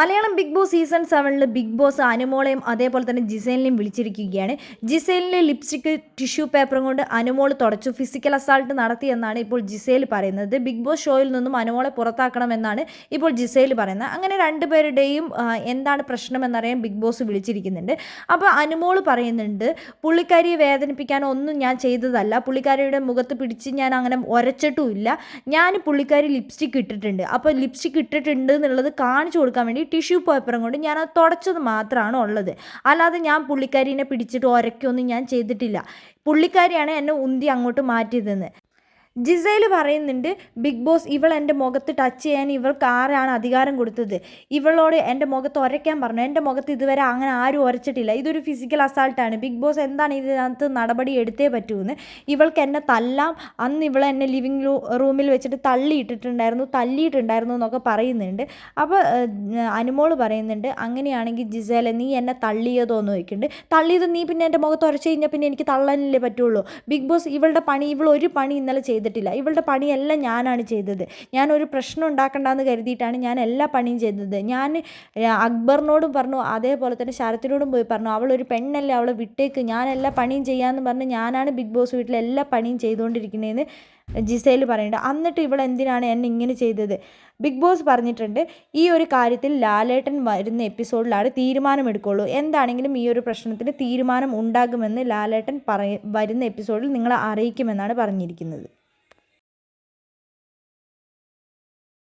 Malayalam big boss season സെവനിൽ big boss അനുമോളെയും അതേപോലെ തന്നെ ജിസേലിനെയും വിളിച്ചിരിക്കുകയാണ്. ജിസേലിന്റെ ലിപ്സ്റ്റിക് ടിഷ്യൂ പേപ്പറും കൊണ്ട് അനുമോൾ തുടച്ചു. ഫിസിക്കൽ അസാൾട്ട് നടത്തി എന്നാണ് ഇപ്പോൾ ജിസേൽ പറയുന്നത്. ബിഗ് ബോസ് ഷോയിൽ നിന്നും അനുമോളെ പുറത്താക്കണമെന്നാണ് ഇപ്പോൾ ജിസേൽ പറയുന്നത്. അങ്ങനെ രണ്ടുപേരുടെയും എന്താണ് പ്രശ്നം എന്നറിയാൻ ബിഗ് ബോസ് വിളിച്ചിരിക്കുന്നുണ്ട്. അപ്പോൾ അനുമോൾ പറയുന്നുണ്ട് പുള്ളിക്കാരിയെ വേദനിപ്പിക്കാൻ ഒന്നും ഞാൻ ചെയ്തതല്ല. പുള്ളിക്കാരിയുടെ മുഖത്ത് പിടിച്ച് ഞാൻ അങ്ങനെ ഒരച്ചിട്ടുമില്ല ഞാൻ പുള്ളിക്കാരി ലിപ്സ്റ്റിക് ഇട്ടിട്ടുണ്ട്. അപ്പോൾ ലിപ്സ്റ്റിക് ഇട്ടിട്ടുണ്ട് എന്നുള്ളത് കാണിച്ചു കൊടുക്കാൻ വേണ്ടി ടിഷ്യൂ പേപ്പറും കൊണ്ട് ഞാൻ അത് തുടച്ചത് മാത്രമാണ് ഉള്ളത്. അല്ലാതെ ഞാൻ പുള്ളിക്കാരീനെ പിടിച്ചിട്ട് ഉരയ്ക്കൊന്നും ഞാൻ ചെയ്തിട്ടില്ല. പുള്ളിക്കാരിയാണ് എന്നെ ഉന്തി അങ്ങോട്ട് മാറ്റിയതെന്ന്. ജിസേൽ പറയുന്നുണ്ട് ബിഗ് ബോസ് ഇവൾ എന്റെ മുഖത്ത് ടച്ച് ചെയ്യാൻ ഇവൾക്ക് ആരാണ് അധികാരം കൊടുത്തത്? ഇവളോട് എന്റെ മുഖത്ത് ഉരയ്ക്കാൻ പറഞ്ഞു. എന്റെ മുഖത്ത് ഇതുവരെ അങ്ങനെ ആരും ഉരച്ചിട്ടില്ല ഇതൊരു ഫിസിക്കൽ അസാൾട്ടാണ് ബിഗ് ബോസ് എന്താണ് ഇതിനകത്ത് നടപടി എടുത്തേ പറ്റൂന്ന്? ഇവൾക്ക് എന്നെ തല്ലാം. അന്ന് ഇവൾ എന്നെ ലിവിങ് റൂമിൽ വെച്ചിട്ട് തള്ളിയിട്ടിട്ടുണ്ടായിരുന്നു. തല്ലിയിട്ടുണ്ടായിരുന്നു എന്നൊക്കെ പറയുന്നുണ്ട്. അപ്പോൾ അനുമോൾ പറയുന്നുണ്ട് അങ്ങനെയാണെങ്കിൽ ജിസേല നീ എന്നെ തള്ളിയതോ എന്ന് ചോദിക്കുന്നുണ്ട്. തള്ളിയത് നീ പിന്നെ എന്റെ മുഖത്ത് ഉരച്ചു കഴിഞ്ഞാൽ പിന്നെ എനിക്ക് തള്ളാനല്ലേ പറ്റുള്ളൂ. ബിഗ് ബോസ് ഇവളുടെ പണി ഇവൾ ഒരു പണി ഇന്നലെ ചെയ്തിട്ടില്ല. ഇവളുടെ പണിയെല്ലാം ഞാനാണ് ചെയ്തത്. ഞാൻ ഒരു പ്രശ്നം ഉണ്ടാക്കണ്ടെന്ന് കരുതിയിട്ടാണ് ഞാൻ എല്ലാ പണിയും ചെയ്തത്. ഞാൻ അക്ബറിനോടും പറഞ്ഞു അതേപോലെ തന്നെ ശരത്തിനോടും പോയി പറഞ്ഞു അവളൊരു പെണ്ണല്ലേ അവളെ വിട്ടേക്ക്. ഞാൻ എല്ലാ പണിയും ചെയ്യാമെന്ന് പറഞ്ഞ് ഞാനാണ് ബിഗ് ബോസ് വീട്ടിലെ എല്ലാ പണിയും ചെയ്തുകൊണ്ടിരിക്കുന്നതെന്ന് ജിസയിൽ പറയുന്നുണ്ട് എന്നിട്ട് ഇവൾ എന്തിനാണ് എന്നെ ഇങ്ങനെ ചെയ്തത്? ബിഗ് ബോസ് പറഞ്ഞിട്ടുണ്ട് ഈ ഒരു കാര്യത്തിൽ ലാലേട്ടൻ വരുന്ന എപ്പിസോഡിലാണ് തീരുമാനമെടുക്കുള്ളൂ. എന്താണെങ്കിലും ഈ ഒരു പ്രശ്നത്തിന് തീരുമാനം ഉണ്ടാകുമെന്ന് ലാലേട്ടൻ പറയ വരുന്ന എപ്പിസോഡിൽ നിങ്ങളെ അറിയിക്കുമെന്നാണ് പറഞ്ഞിരിക്കുന്നത്.